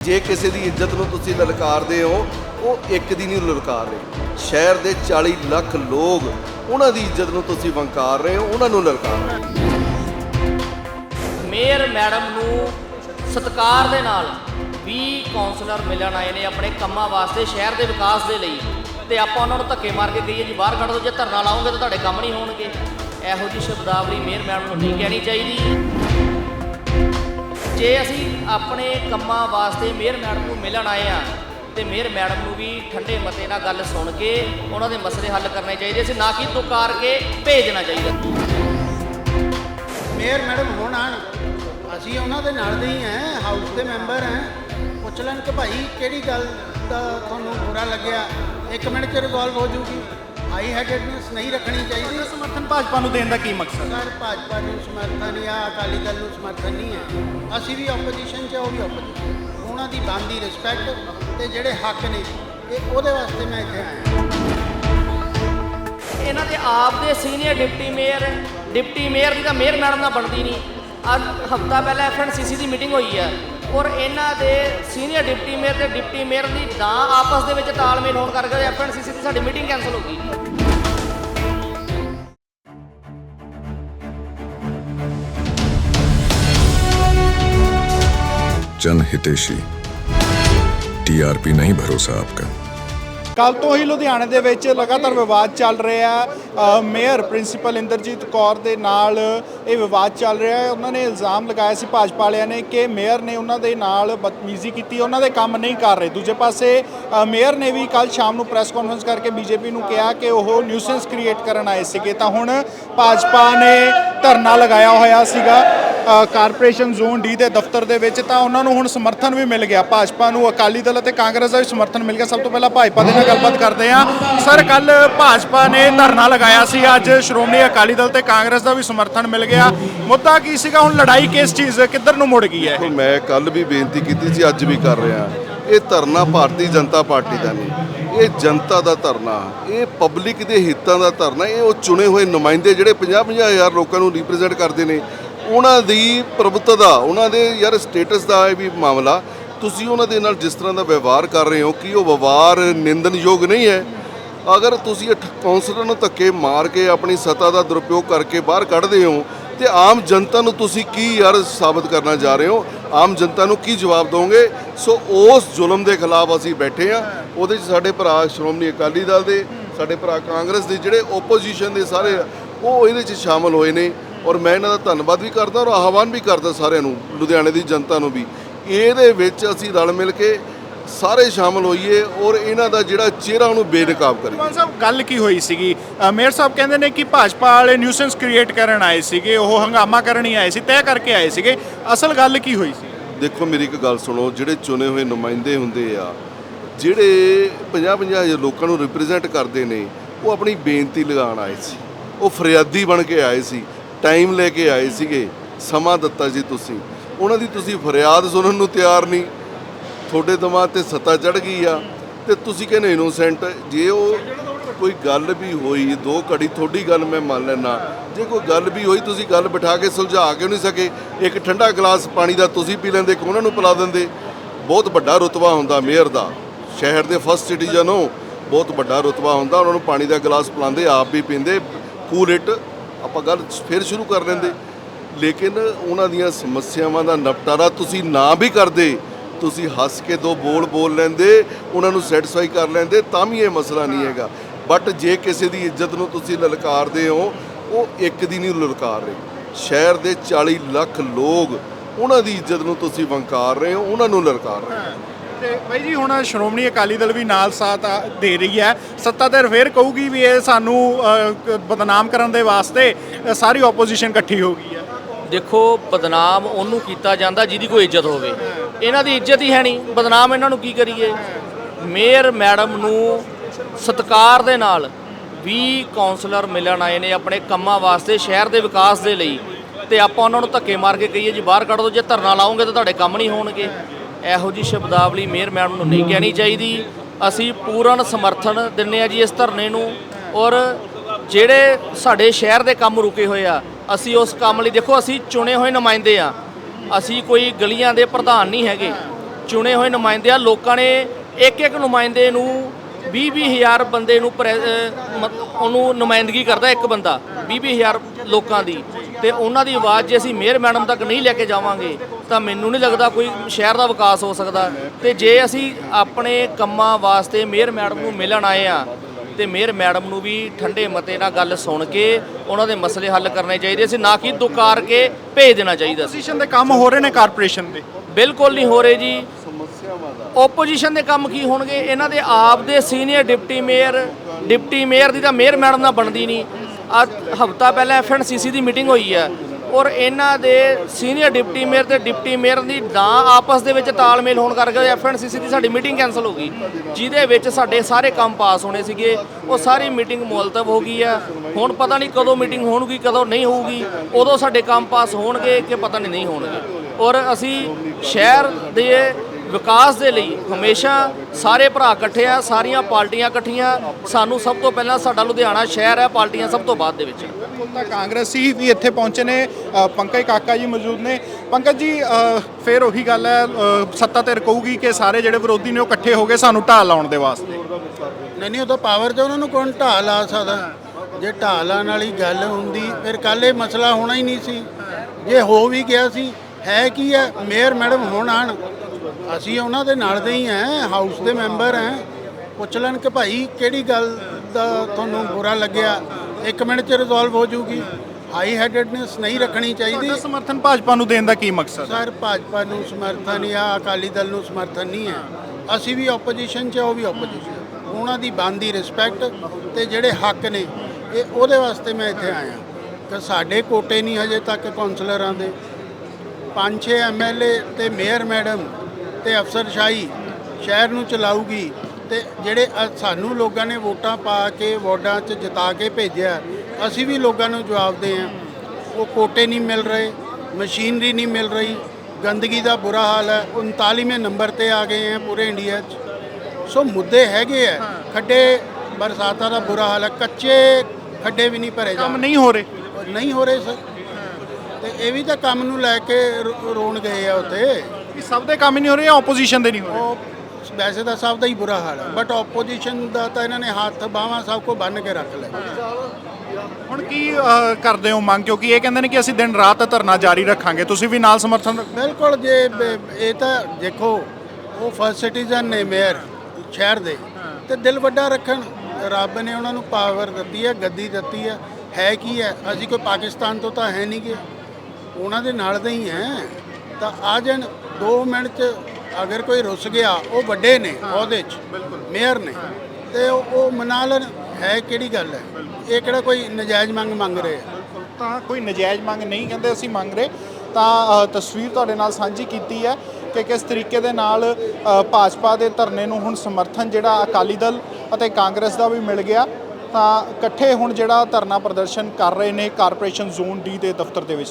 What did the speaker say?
ਜੇ ਕਿਸੇ ਦੀ ਇੱਜ਼ਤ ਨੂੰ ਤੁਸੀਂ ਲਲਕਾਰਦੇ ਹੋ, ਉਹ ਇੱਕ ਦੀ ਨਹੀਂ ਲਲਕਾਰ ਰਹੇ। ਸ਼ਹਿਰ ਦੇ 40 ਲੱਖ ਲੋਕ ਉਹਨਾਂ ਦੀ ਇੱਜ਼ਤ ਨੂੰ ਤੁਸੀਂ ਵੰਕਾਰ ਰਹੇ ਹੋ, ਉਹਨਾਂ ਨੂੰ ਲਲਕਾਰ ਰਹੇ ਹੋ। ਮੇਅਰ ਮੈਡਮ ਨੂੰ ਸਤਿਕਾਰ ਦੇ ਨਾਲ 20 ਕਾਉਂਸਲਰ ਮਿਲਣ ਆਏ ਨੇ ਆਪਣੇ ਕੰਮਾਂ ਵਾਸਤੇ ਸ਼ਹਿਰ ਦੇ ਵਿਕਾਸ ਦੇ ਲਈ। ਤੇ ਆਪਾਂ ਉਹਨਾਂ ਨੂੰ ਧੱਕੇ ਮਾਰ ਕੇ ਕਹੀਏ ਜੀ, ਬਾਹਰ ਕੱਢ ਦਿਓ ਜੇ ਧਰਨਾ ਲਾਉਂਗੇ ਤਾਂ ਤੁਹਾਡੇ ਕੰਮ ਨਹੀਂ ਹੋਣਗੇ। ਇਹੋ ਜਿਹੀ ਸ਼ਬਦਾਵਲੀ ਮੇਅਰ ਮੈਡਮ ਨੂੰ ਨਹੀਂ ਕਹਿਣੀ ਚਾਹੀਦੀ। ਜੇ ਅਸੀਂ ਆਪਣੇ ਕੰਮਾਂ ਵਾਸਤੇ ਮੇਅਰ ਮੈਡਮ ਨੂੰ ਮਿਲਣ ਆਏ ਆ ਤੇ ਮੇਅਰ ਮੈਡਮ ਨੂੰ ਵੀ ਠੰਡੇ ਮਤੇ ਨਾਲ ਗੱਲ ਸੁਣ ਕੇ ਉਹਨਾਂ ਦੇ ਮਸਲੇ ਹੱਲ ਕਰਨੇ ਚਾਹੀਦੇ ਸੀ, ਨਾ ਕਿ ਦੁਕਾਰ ਕੇ ਭੇਜਣਾ ਚਾਹੀਦਾ। ਮੇਅਰ ਮੈਡਮ ਹੁਣ ਆਣ। ਅਸੀਂ ਉਹਨਾਂ ਦੇ ਨਾਲ ਦੇ ਹੀ ਹਾਂ ਹਾਊਸ ਦੇ ਮੈਂਬਰ ਹਾਂ। ਪੁੱਛ ਲੈਣ ਕਿ ਭਾਈ ਕਿਹੜੀ ਗੱਲ ਦਾ ਤੁਹਾਨੂੰ ਬੁਰਾ ਲੱਗਿਆ? ਇੱਕ ਮਿੰਟ ਚ ਰਿਜ਼ੋਲਵ ਹੋ ਜੂਗੀ ਹਾਈ ਹੈਡedness ਨਹੀਂ ਰੱਖਣੀ ਚਾਹੀਦੀ। ਸਮਰਥਨ ਭਾਜਪਾ ਨੂੰ ਦੇਣ ਦਾ ਕੀ ਮਕਸਦ? ਸਰ ਭਾਜਪਾ ਨੂੰ ਸਮਰਥਨ ਜਾਂ ਅਕਾਲੀ ਦਲ ਨੂੰ ਸਮਰਥਨ ਨਹੀਂ ਹੈ। ਅਸੀਂ ਵੀ ਆਪੋਜੀਸ਼ਨ 'ਚ ਉਹ ਵੀ ਆਪੋਜੀਸ਼ਨ ਉਹਨਾਂ ਦੀ ਬਣਦੀ ਰਿਸਪੈਕਟ ਤੇ ਜਿਹੜੇ ਹੱਕ ਨੇ ਇਹ ਉਹਦੇ ਵਾਸਤੇ ਮੈਂ ਇੱਥੇ ਆਇਆ। ਇਹਨਾਂ ਦੇ ਆਪ ਦੇ senior deputy mayor deputy mayor ਦੀ ਤਾਂ ਮੇਅਰ ਮੈਡਮ ਨਾਲ ਬਣਦੀ ਨਹੀਂ। ਅੱਜ ਹਫਤਾ ਪਹਿਲਾਂ ਐਫਐਨਸੀਸੀ ਦੀ ਮੀਟਿੰਗ ਹੋਈ ਹੈ। ਔਰ ਇਹਨਾਂ ਦੇ ਸੀਨੀਅਰ ਡਿਪਟੀ ਮੇਅਰ ਤੇ ਡਿਪਟੀ ਮੇਅਰ ਦੀ ਨਾ ਆਪਸ ਦੇ ਵਿੱਚ ਤਾਲਮੇਲ ਹੋਣ ਕਰਕੇ ਐਫਐਨਸੀਸੀ ਦੀ ਸਾਡੀ ਮੀਟਿੰਗ ਕੈਨਸਲ ਹੋ ਗਈ जन हितेशी टीआरपी नहीं भरोसा आपका ਕੱਲ ਤੋਂ ਹੀ ਲੁਧਿਆਣੇ ਦੇ ਵਿੱਚ ਲਗਾਤਾਰ ਵਿਵਾਦ ਚੱਲ ਰਿਹਾ ਹੈ। ਮੇਅਰ ਪ੍ਰਿੰਸੀਪਲ ਇੰਦਰਜੀਤ ਕੌਰ ਦੇ ਨਾਲ ਇਹ ਵਿਵਾਦ ਚੱਲ ਰਿਹਾ ਹੈ। ਉਹਨਾਂ ਨੇ ਇਲਜ਼ਾਮ ਲਗਾਇਆ ਸੀ ਭਾਜਪਾ ਵਾਲਿਆਂ ਨੇ ਕਿ ਮੇਅਰ ਨੇ ਉਹਨਾਂ ਦੇ ਨਾਲ ਬਦਤਮੀਜ਼ੀ ਕੀਤੀ, ਉਹਨਾਂ ਦੇ ਕੰਮ ਨਹੀਂ ਕਰ ਰਹੇ। ਦੂਜੇ ਪਾਸੇ ਮੇਅਰ ਨੇ ਵੀ ਕੱਲ ਸ਼ਾਮ ਨੂੰ ਪ੍ਰੈਸ ਕਾਨਫਰੰਸ ਕਰਕੇ ਬੀਜੇਪੀ ਨੂੰ ਕਿਹਾ ਕਿ ਉਹ ਨਿਊਸੈਂਸ ਕ੍ਰੀਏਟ ਕਰਨ ਆਏ ਸੀਗੇ। ਤਾਂ ਹੁਣ ਭਾਜਪਾ ਨੇ ਧਰਨਾ ਲਗਾਇਆ ਹੋਇਆ ਸੀਗਾ। ਕਾਰਪੋਰੇਸ਼ਨ ਜ਼ੋਨ ਡੀ ਦੇ ਦਫ਼ਤਰ ਦੇ ਵਿੱਚ ਤਾਂ ਉਹਨਾਂ ਨੂੰ ਹੁਣ ਸਮਰਥਨ ਵੀ ਮਿਲ ਗਿਆ। ਭਾਜਪਾ ਨੂੰ ਅਕਾਲੀ ਦਲ ਅਤੇ ਕਾਂਗਰਸ ਦਾ ਵੀ ਸਮਰਥਨ ਮਿਲ ਗਿਆ। ਸਭ ਤੋਂ ਪਹਿਲਾਂ ਭਾਜਪਾ ਦੇ ਨਾਲ ਗੱਲਬਾਤ ਕਰਦੇ ਹਾਂ। ਸਰ ਕੱਲ ਭਾਜਪਾ ਨੇ ਧਰਨਾ ਲਗਾਇਆ ਸੀ। ਅੱਜ ਸ਼੍ਰੋਮਣੀ ਅਕਾਲੀ ਦਲ ਤੇ ਕਾਂਗਰਸ ਦਾ ਵੀ ਸਮਰਥਨ ਮਿਲ ਗਿਆ। ਮੁੱਦਾ ਕੀ ਸੀਗਾ? ਹੁਣ ਲੜਾਈ ਕਿਸ ਚੀਜ਼, ਕਿੱਧਰ ਨੂੰ ਮੁੜ ਗਈ ਹੈ ਮੈਂ ਕੱਲ ਵੀ ਬੇਨਤੀ ਕੀਤੀ ਸੀ, ਅੱਜ ਵੀ ਕਰ ਰਿਹਾ। ਇਹ ਧਰਨਾ ਭਾਰਤੀ ਜਨਤਾ ਪਾਰਟੀ ਦਾ ਨਹੀਂ। ਇਹ ਜਨਤਾ ਦਾ ਧਰਨਾ। ਇਹ ਪਬਲਿਕ ਦੇ ਹਿੱਤਾਂ ਦਾ ਧਰਨਾ। ਇਹ ਉਹ ਚੁਣੇ ਹੋਏ ਨੁਮਾਇੰਦੇ ਜਿਹੜੇ 50-50 ਹਜ਼ਾਰ ਲੋਕਾਂ ਨੂੰ ਰਿਪਰੈਜ਼ੈਂਟ ਕਰਦੇ ਨੇ। ਉਹਨਾਂ ਦੀ ਪ੍ਰਭੁੱਤਾ ਦਾ ਉਹਨਾਂ ਦੇ ਯਾਰ ਸਟੇਟਸ ਦਾ ਇਹ ਵੀ ਮਾਮਲਾ, ਤੁਸੀਂ ਉਹਨਾਂ ਦੇ ਨਾਲ ਜਿਸ ਤਰ੍ਹਾਂ ਦਾ ਵਿਵਹਾਰ ਕਰ ਰਹੇ ਹੋ, ਕਿ ਉਹ ਵਿਵਹਾਰ ਨਿੰਦਨਯੋਗ ਨਹੀਂ ਹੈ? ਅਗਰ ਤੁਸੀਂ ਅਠ- ਕੌਂਸਲਰ ਨੂੰ ਧੱਕੇ ਮਾਰ ਕੇ ਆਪਣੀ ਸੱਤਾ ਦਾ ਦੁਰਉਪਯੋਗ ਕਰਕੇ ਬਾਹਰ ਕੱਢਦੇ ਹੋ, ਤੇ ਆਮ ਜਨਤਾ ਨੂੰ ਤੁਸੀਂ ਕੀ ਯਾਰ ਸਾਬਤ ਕਰਨਾ ਜਾ ਰਹੇ ਹੋ? ਆਮ ਜਨਤਾ ਨੂੰ ਕੀ ਜਵਾਬ ਦੋਗੇ? ਸੋ ਉਸ ਜ਼ੁਲਮ ਦੇ ਖਿਲਾਫ ਅਸੀਂ ਬੈਠੇ ਆ ਉਹਦੇ 'ਚ ਸਾਡੇ ਭਰਾ ਸ਼੍ਰੋਮਣੀ ਅਕਾਲੀ ਦਲ ਦੇ, ਸਾਡੇ ਭਰਾ ਕਾਂਗਰਸ ਦੇ ਜਿਹੜੇ ਓਪੋਜੀਸ਼ਨ ਦੇ ਸਾਰੇ, ਉਹ ਇਹਦੇ 'ਚ ਸ਼ਾਮਲ ਹੋਏ ਨੇ। ਔਰ ਮੈਂ ਇਹਨਾਂ ਦਾ ਧੰਨਵਾਦ ਵੀ ਕਰਦਾ ਔਰ ਆਹਵਾਨ ਵੀ ਕਰਦਾ ਸਾਰਿਆਂ ਨੂੰ ਲੁਧਿਆਣੇ ਦੀ ਜਨਤਾ ਨੂੰ ਵੀ। ਇਹਦੇ ਵਿੱਚ ਅਸੀਂ ਰਲ ਮਿਲ ਕੇ ਸਾਰੇ ਸ਼ਾਮਲ ਹੋਈਏ ਔਰ ਇਹਨਾਂ ਦਾ ਜਿਹੜਾ ਚਿਹਰਾ ਉਹਨੂੰ ਬੇਨਕਾਬ ਕਰੀਏ। ਮਾਨ ਸਾਹਿਬ ਗੱਲ ਕੀ ਹੋਈ ਸੀਗੀ? ਅ, ਮੇਅਰ ਸਾਹਿਬ ਕਹਿੰਦੇ ਨੇ ਕਿ ਭਾਜਪਾ ਵਾਲੇ ਨਿਊਸੈਂਸ ਕ੍ਰੀਏਟ ਕਰਨ ਆਏ ਸੀਗੇ ਉਹ ਹੰਗਾਮਾ ਕਰਨ ਹੀ ਆਏ ਸੀ ਤੈਅ ਕਰਕੇ ਆਏ ਸੀਗੇ। ਅਸਲ ਗੱਲ ਕੀ ਹੋਈ ਸੀ? ਦੇਖੋ ਮੇਰੀ ਇੱਕ ਗੱਲ ਸੁਣੋ ਜਿਹੜੇ ਚੁਣੇ ਹੋਏ ਨੁਮਾਇੰਦੇ ਹੁੰਦੇ ਆ ਜਿਹੜੇ 50-50 ਹਜ਼ਾਰ ਲੋਕਾਂ ਨੂੰ ਰਿਪਰੈਜ਼ੈਂਟ ਕਰਦੇ ਨੇ ਉਹ ਆਪਣੀ ਬੇਨਤੀ ਲਗਾਉਣ ਆਏ ਸੀ। ਉਹ ਫਰਿਆਦੀ ਬਣ ਕੇ ਆਏ ਸੀ। ਟਾਈਮ ਲੈ ਕੇ ਆਏ ਸੀਗੇ, ਸਮਾਂ ਦਿੱਤਾ ਸੀ ਤੁਸੀਂ। ਉਹਨਾਂ ਦੀ ਤੁਸੀਂ ਫਰਿਆਦ ਸੁਣਨ ਨੂੰ ਤਿਆਰ ਨਹੀਂ। ਤੁਹਾਡੇ ਦਿਮਾਗ ਤੇ ਸੱਤਾ ਚੜ ਗਈ ਆ ਤੇ ਤੁਸੀਂ ਕਹਿੰਦੇ ਇਨੋਸੈਂਟ ਜੇ ਉਹ ਕੋਈ ਗੱਲ ਵੀ ਹੋਈ, ਦੋ ਘੜੀ ਤੁਹਾਡੀ ਗੱਲ ਮੈਂ ਮੰਨ ਲੈਣਾ ਜੇ ਕੋਈ ਗੱਲ ਵੀ ਹੋਈ, ਤੁਸੀਂ ਗੱਲ ਬਿਠਾ ਕੇ ਸੁਲਝਾ ਕੇ ਨਹੀਂ ਸਕੇ? ਇੱਕ ਠੰਡਾ ਗਲਾਸ ਪਾਣੀ ਦਾ ਤੁਸੀਂ ਪੀ ਲੈਂਦੇ ਕਿ ਉਹਨਾਂ ਨੂੰ ਪਿਲਾ ਦਿੰਦੇ। ਬਹੁਤ ਵੱਡਾ ਰੁਤਬਾ ਹੁੰਦਾ ਮੇਅਰ ਦਾ। ਸ਼ਹਿਰ ਦੇ ਫਸਟ ਸਿਟੀਜ਼ਨ ਹੋ, ਬਹੁਤ ਵੱਡਾ ਰੁਤਬਾ ਹੁੰਦਾ। ਉਹਨਾਂ ਨੂੰ ਪਾਣੀ ਦਾ ਗਲਾਸ ਪਿਲਾਉਂਦੇ, ਆਪ ਵੀ ਪੀਂਦੇ। ਕੂਲ ਇਟ ਆਪਾਂ ਗੱਲ ਫਿਰ ਸ਼ੁਰੂ ਕਰ ਲੈਂਦੇ। ਲੇਕਿਨ ਉਹਨਾਂ ਦੀਆਂ ਸਮੱਸਿਆਵਾਂ ਦਾ ਨਿਪਟਾਰਾ ਤੁਸੀਂ ਨਾ ਵੀ ਕਰਦੇ, ਤੁਸੀਂ ਹੱਸ ਕੇ ਦੋ ਬੋਲ ਬੋਲ ਲੈਂਦੇ, ਉਹਨਾਂ ਨੂੰ ਸੈਟੀਸਫਾਈ ਕਰ ਲੈਂਦੇ, ਤਾਂ ਵੀ ਇਹ ਮਸਲਾ ਨਹੀਂ ਹੈਗਾ। ਬਟ ਜੇ ਕਿਸੇ ਦੀ ਇੱਜ਼ਤ ਨੂੰ ਤੁਸੀਂ ਲਲਕਾਰਦੇ ਹੋ, ਉਹ ਇੱਕ ਦੀ ਨਹੀਂ ਲਲਕਾਰ ਰਹੇ। ਸ਼ਹਿਰ ਦੇ 40 ਲੱਖ ਲੋਕ, ਉਹਨਾਂ ਦੀ ਇੱਜ਼ਤ ਨੂੰ ਤੁਸੀਂ ਵੰਕਾਰ ਰਹੇ ਹੋ, ਉਹਨਾਂ ਨੂੰ ਲਲਕਾਰ ਰਹੇ ਹੋ। ਤੇ ਬਾਈ ਜੀ ਹੁਣ ਸ਼੍ਰੋਮਣੀ ਅਕਾਲੀ ਦਲ ਵੀ ਨਾਲ ਸਾਥ ਆ- ਦੇ ਰਹੀ ਹੈ। ਸੱਤਾ ਸੱਤਾਧਰ ਫੇਰ ਕਹੂਗੀ ਵੀ ਇਹ ਸਾਨੂੰ ਅ, ਕ- ਬਦਨਾਮ ਕਰਨ ਦੇ ਵਾਸਤੇ ਅ, ਸਾਰੀ ਆਪੋਜੀਸ਼ਨ ਇਕੱਠੀ ਹੋ ਗਈ ਹੈ। ਦੇਖੋ ਬਦਨਾਮ ਉਹਨੂੰ ਕੀਤਾ ਜਾਂਦਾ ਜਿਹਦੀ ਕੋਈ ਇੱਜ਼ਤ ਹੋਵੇ। ਇਹਨਾਂ ਦੀ ਇੱਜ਼ਤ ਹੀ ਹੈ ਨਹੀਂ। ਬਦਨਾਮ ਇਹਨਾਂ ਨੂੰ ਕੀ ਕਰੀਏ? ਮੇਅਰ ਮੈਡਮ ਨੂੰ ਸਤਿਕਾਰ ਦੇ ਨਾਲ 20 ਕਾਉਂਸਲਰ ਮਿਲਣ ਆਏ ਨੇ ਆਪਣੇ ਕੰਮਾਂ ਵਾਸਤੇ ਸ਼ਹਿਰ ਦੇ ਵਿਕਾਸ ਦੇ ਲਈ। ਤੇ ਆਪਾਂ ਉਹਨਾਂ ਨੂੰ ਧੱਕੇ ਮਾਰ ਕੇ ਕਹੀਏ ਜੀ ਬਾਹਰ ਕੱਢ ਦਿਓ ਜੇ ਧਰਨਾ ਲਾਓਗੇ ਤਾਂ ਤੁਹਾਡੇ ਕੰਮ ਨਹੀਂ ਹੋਣਗੇ। ਇਹੋ ਜੀ ਸ਼ਬਦਾਵਲੀ ਮੇਅਰ ਮੈਡਮ ਨੂੰ ਨਹੀਂ ਕਹਿਣੀ ਚਾਹੀਦੀ। ਅਸੀਂ ਪੂਰਨ ਸਮਰਥਨ ਦਿੰਨੇ ਆ ਜੀ ਇਸ ਧਰਨੇ ਨੂੰ ਔਰ ਜਿਹੜੇ ਸਾਡੇ ਸ਼ਹਿਰ ਦੇ ਕੰਮ ਰੁਕੇ ਹੋਏ ਆ, ਅਸੀਂ ਉਸ ਕੰਮ ਲਈ ਦੇਖੋ, ਅਸੀਂ ਚੁਣੇ ਹੋਏ ਨੁਮਾਇੰਦੇ ਆ। ਅਸੀਂ ਕੋਈ ਗਲੀਆਂ ਦੇ ਪ੍ਰਧਾਨ ਨਹੀਂ ਹੈਗੇ। ਚੁਣੇ ਹੋਏ ਨੁਮਾਇੰਦੇ ਆ, ਲੋਕਾਂ ਨੇ ਇੱਕ ਇੱਕ ਨੁਮਾਇੰਦੇ ਨੂੰ 20 ਹਜ਼ਾਰ ਬੰਦੇ ਨੂੰ ਪ੍ਰੈ- ਅਹ ਉਹਨੂੰ ਨੁਮਾਇੰਦਗੀ ਕਰਦਾ ਇੱਕ ਬੰਦਾ 20 ਹਜ਼ਾਰ ਲੋਕਾਂ ਦੀ। ਤੇ ਉਹਨਾਂ ਦੀ ਆਵਾਜ਼ ਜੇ ਅਸੀਂ ਮੇਅਰ ਮੈਡਮ ਤੱਕ ਨਹੀਂ ਲੈ ਕੇ ਜਾਵਾਂਗੇ ਤਾਂ ਮੈਨੂੰ ਨਹੀਂ ਲੱਗਦਾ ਕੋਈ ਸ਼ਹਿਰ ਦਾ ਵਿਕਾਸ ਹੋ ਸਕਦਾ। ਤੇ ਜੇ ਅਸੀਂ ਆਪਣੇ ਕੰਮਾਂ ਵਾਸਤੇ ਮੇਅਰ ਮੈਡਮ ਨੂੰ ਮਿਲਣ ਆਏ ਆ ਤੇ ਮੇਅਰ ਮੈਡਮ ਨੂੰ ਵੀ ਠੰਡੇ ਮਤੇ ਨਾਲ ਗੱਲ ਸੁਣ ਕੇ ਉਹਨਾਂ ਦੇ ਮਸਲੇ ਹੱਲ ਕਰਨੇ ਚਾਹੀਦੇ ਸੀ ਨਾ ਕਿ ਦੁਕਾਰ ਕੇ ਭੇਜ ਦੇਣਾ ਚਾਹੀਦਾ ਸੀ। ਪੋਜੀਸ਼ਨ ਦੇ ਕੰਮ ਹੋ ਰਹੇ ਨੇ ਕਾਰਪੋਰੇਸ਼ਨ ਦੇ? ਬਿਲਕੁਲ ਨਹੀਂ ਹੋ ਰਹੇ ਜੀ। ਓਪੋਜੀਸ਼ਨ ਦੇ ਕੰਮ ਕੀ ਹੋਣਗੇ? ਇਹਨਾਂ ਦੇ ਆਪ ਦੇ senior deputy mayor deputy mayor ਦੀ ਤਾਂ ਮੇਅਰ ਮੈਡਮ ਨਾਲ ਬਣਦੀ ਨਹੀਂ। ਹਫਤਾ ਪਹਿਲਾਂ ਐਫਐਨਸੀਸੀ ਦੀ ਮੀਟਿੰਗ ਹੋਈ ਹੈ ਔਰ ਇਹਨਾਂ ਦੇ ਸੀਨੀਅਰ ਡਿਪਟੀ ਮੇਅਰ ਤੇ ਡਿਪਟੀ ਮੇਅਰ ਦੀ ਨਾ ਆਪਸ ਦੇ ਵਿੱਚ ਤਾਲਮੇਲ ਹੋਣ ਕਰਕੇ ਐਫਐਨਸੀਸੀ ਦੀ ਸਾਡੀ ਮੀਟਿੰਗ ਕੈਨਸਲ ਹੋ ਗਈ, ਜਿਹਦੇ ਵਿੱਚ ਸਾਡੇ ਸਾਰੇ ਕੰਮ ਪਾਸ ਹੋਣੇ ਸੀਗੇ, ਉਹ ਸਾਰੀ ਮੀਟਿੰਗ ਮੁਲਤਵ ਹੋ ਗਈ ਹੈ। ਹੁਣ ਪਤਾ ਨਹੀਂ ਕਦੋਂ ਮੀਟਿੰਗ ਹੋਣਗੀ, ਕਦੋਂ ਨਹੀਂ ਹੋਊਗੀ, ਉਦੋਂ ਸਾਡੇ ਕੰਮ ਪਾਸ ਹੋਣਗੇ ਕਿ ਪਤਾ ਨਹੀਂ ਨਹੀਂ ਹੋਣਗੇ। ਔਰ ਅਸੀਂ ਸ਼ਹਿਰ ਦੇ ਵਿਕਾਸ ਦੇ ਲਈ ਹਮੇਸ਼ਾ ਸਾਰੇ ਭਰਾ ਇਕੱਠੇ ਆ ਸਾਰੀਆਂ ਪਾਰਟੀਆਂ ਇਕੱਠੀਆਂ। ਸਾਨੂੰ ਸਭ ਤੋਂ ਪਹਿਲਾਂ ਸਾਡਾ ਲੁਧਿਆਣਾ ਸ਼ਹਿਰ ਹੈ ਪਾਰਟੀਆਂ ਸਭ ਤੋਂ ਬਾਅਦ ਦੇ ਵਿੱਚ। ਬਿਲਕੁਲ ਤਾਂ ਕਾਂਗਰਸੀ ਵੀ ਇੱਥੇ ਪਹੁੰਚੇ ਨੇ ਪੰਕਜ ਕਾਕਾ ਜੀ ਮੌਜੂਦ ਨੇ। ਪੰਕਜ ਜੀ ਫਿਰ ਉਹੀ ਗੱਲ ਹੈ ਸੱਤਾ ਤੇ ਕਹੂਗੀ ਕਿ ਸਾਰੇ ਜਿਹੜੇ ਵਿਰੋਧੀ ਨੇ ਉਹ ਇਕੱਠੇ ਹੋ ਗਏ ਸਾਨੂੰ ਢਾਲ ਲਾਉਣ ਦੇ ਵਾਸਤੇ। ਨਹੀਂ ਨਹੀਂ ਉਹ ਤਾਂ ਪਾਵਰ ਤੇ ਉਹਨਾਂ ਨੂੰ ਕੌਣ ਢਾਹ ਲਾ ਸਕਦਾ? ਜੇ ਢਾਹ ਲਾਉਣ ਵਾਲੀ ਗੱਲ ਹੁੰਦੀ ਫਿਰ ਕੱਲ ਇਹ ਮਸਲਾ ਹੋਣਾ ਹੀ ਨਹੀਂ ਸੀ। ਜੇ ਹੋ ਵੀ ਗਿਆ ਸੀ ਹੈ ਕੀ ਹੈ? ਮੇਅਰ ਮੈਡਮ ਹੁਣ ਆਣ ਅਸੀਂ ਉਹਨਾਂ ਦੇ ਨਾਲ ਦੇ ਹੀ ਆ ਹਾਊਸ ਦੇ ਮੈਂਬਰ ਆ ਪੁੱਛ ਲੈਣ ਕਿ ਭਾਈ ਕਿਹੜੀ ਗੱਲ ਦਾ ਤੁਹਾਨੂੰ ਬੁਰਾ ਲੱਗਿਆ? ਇੱਕ ਮਿੰਟ ਚ ਰਿਜ਼ੋਲਵ ਹੋ ਜਾਊਗੀ। ਹਾਈ ਹੈਡedness ਨਹੀਂ ਰੱਖਣੀ ਚਾਹੀਦੀ। ਤੁਹਾਡਾ ਸਮਰਥਨ ਭਾਜਪਾ ਨੂੰ ਦੇਣ ਦਾ ਕੀ ਮਕਸਦ? ਹੈ ਸਰ ਭਾਜਪਾ ਨੂੰ ਸਮਰਥਨ ਜਾਂ ਅਕਾਲੀ ਦਲ ਨੂੰ ਸਮਰਥਨ ਨਹੀਂ ਹੈ। ਅਸੀਂ ਵੀ ਆਪੋਜੀਸ਼ਨ 'ਚ ਉਹ ਵੀ ਆਪੋਜੀਸ਼ਨ ਉਹਨਾਂ ਦੀ ਬਣਦੀ ਰਿਸਪੈਕਟ ਤੇ ਜਿਹੜੇ ਹੱਕ ਨੇ ਇਹ ਉਹਦੇ ਵਾਸਤੇ ਮੈਂ ਇੱਥੇ ਆਇਆ। ਕਿ ਸਾਡੇ ਕੋਟੇ ਨਹੀਂ ਹਜੇ ਤੱਕ ਕਾਉਂਸਲਰਾਂ ਦੇ। ਪੰਜ ਛੇ ਐਮਐਲਏ ਤੇ ਮੇਅਰ ਮੈਡਮ ਤੇ ਅਫਸਰਸ਼ਾਹੀ ਸ਼ਹਿਰ ਨੂੰ ਚਲਾਊਗੀ ਤੇ ਜਿਹੜੇ ਸਾਨੂੰ ਲੋਕਾਂ ਨੇ ਵੋਟਾਂ ਪਾ ਕੇ ਵਾਰਡਾਂ 'ਚ ਜਿਤਾ ਕੇ ਭੇਜਿਆ ਅਸੀਂ ਵੀ ਲੋਕਾਂ ਨੂੰ ਜਵਾਬ ਦੇ ਹਾਂ ਉਹ ਕੋਟੇ ਨਹੀਂ ਮਿਲ ਰਹੇ ਮਸ਼ੀਨਰੀ ਨਹੀਂ ਮਿਲ ਰਹੀ ਗੰਦਗੀ ਦਾ ਬੁਰਾ ਹਾਲ ਹੈ 39ਵੇਂ ਨੰਬਰ ਤੇ ਆ ਗਏ ਹੈ ਪੂਰੇ ਇੰਡੀਆ 'ਚ। ਸੋ ਮੁੱਦੇ ਹੈਗੇ ਆ ਖੱਡੇ ਬਰਸਾਤਾਂ ਦਾ ਬੁਰਾ ਹਾਲ ਹੈ ਕੱਚੇ ਖੱਡੇ ਵੀ ਨਹੀਂ ਭਰੇ ਕੰਮ ਜਾ ਨਹੀਂ ਹੋ ਰਹੇ। ਨਹੀਂ ਹੋ ਰਹੇ ਸਰ ਤੇ ਇਹ ਵੀ ਤਾਂ ਕੰਮ ਨੂੰ ਲੈ ਕੇ ਰੋਣ ਗਏ ਆ ਉੱਥੇ। ਇਹ ਸਭ ਦੇ ਕੰਮ ਹੀ ਨਹੀਂ ਹੋ ਰਹੇ ਆਪੋਜੀਸ਼ਨ ਦੇ ਨਹੀਂ ਹੋ ਰਹੇ? ਉਹ ਵੈਸੇ ਤਾਂ ਸਭ ਦਾ ਹੀ ਬੁਰਾ ਹਾਲ ਹੈ ਬਟ ਆਪੋਜੀਸ਼ਨ ਦਾ ਤਾਂ ਇਹਨਾਂ ਨੇ ਹੱਥ ਬਾਹਾਂ ਸਭ ਕੋ ਬੰਨ ਕੇ ਰੱਖ ਲਿਆ। ਹੁਣ ਕੀ ਕਰਦੇ ਹੋ ਮੰਗ? ਕਿਉਂਕਿ ਇਹ ਕਹਿੰਦੇ ਨੇ ਕਿ ਅਸੀਂ ਦਿਨ ਰਾਤ ਧਰਨਾ ਜਾਰੀ ਰੱਖਾਂਗੇ। ਤੁਸੀਂ ਵੀ ਨਾਲ ਸਮਰਥਨ ਬਿਲਕੁਲ ਜੇ ਬ- ਇਹ ਤਾਂ ਦੇਖੋ ਉਹ ਫਸਟ ਸਿਟੀਜ਼ਨ ਨੇ ਮੇਅਰ ਸ਼ਹਿਰ ਦੇ। ਤੇ ਦਿਲ ਵੱਡਾ ਰੱਖਣ ਰੱਬ ਨੇ ਉਹਨਾਂ ਨੂੰ ਪਾਵਰ ਦਿੱਤੀ ਹੈ ਗੱਦੀ ਦਿੱਤੀ ਹੈ। ਹੈ ਕੀ ਹੈ? ਅਸੀਂ ਕੋਈ ਪਾਕਿਸਤਾਨ ਤੋਂ ਤਾਂ ਹੈ ਨਹੀਂ ਗੇ। ਉਹਨਾਂ ਦੇ ਨਾਲ ਦੇ ਹੀ ਹੈ। ਤਾਂ ਆ ਜਾਣ 2 ਮਿੰਟ ਚ ਅਗਰ ਕੋਈ ਰੁੱਸ ਗਿਆ ਉਹ ਵੱਡੇ ਨੇ ਉਹਦੇ ਚ ਮੇਅਰ ਨੇ ਤੇ ਉਹ ਮਨਾ ਲੈਣ ਹੈ ਕਿਹੜੀ ਗੱਲ ਹੈ? ਇਹ ਕਿਹੜਾ ਕੋਈ ਨਜਾਇਜ਼ ਮੰਗ ਮੰਗ ਰਹੇ ਤਾਂ ਕੋਈ ਨਜਾਇਜ਼ ਮੰਗ ਨਹੀਂ ਕਹਿੰਦੇ ਅਸੀਂ ਮੰਗ ਰਹੇ। ਤਾਂ ਤਸਵੀਰ ਤੁਹਾਡੇ ਨਾਲ ਸਾਂਝੀ ਕੀਤੀ ਹੈ ਕਿ ਕਿਸ ਤਰੀਕੇ ਦੇ ਨਾਲ ਭਾਜਪਾ ਦੇ ਧਰਨੇ ਨੂੰ ਹੁਣ ਸਮਰਥਨ ਜਿਹੜਾ ਅਕਾਲੀ ਦਲ ਅਤੇ ਕਾਂਗਰਸ ਦਾ ਵੀ ਮਿਲ ਗਿਆ ਤਾਂ ਇਕੱਠੇ ਹੁਣ ਜਿਹੜਾ ਧਰਨਾ ਪ੍ਰਦਰਸ਼ਨ ਕਰ ਰਹੇ ਨੇ ਕਾਰਪੋਰੇਸ਼ਨ ਜ਼ੋਨ ਡੀ ਦੇ ਦਫ਼ਤਰ ਦੇ ਵਿੱਚ।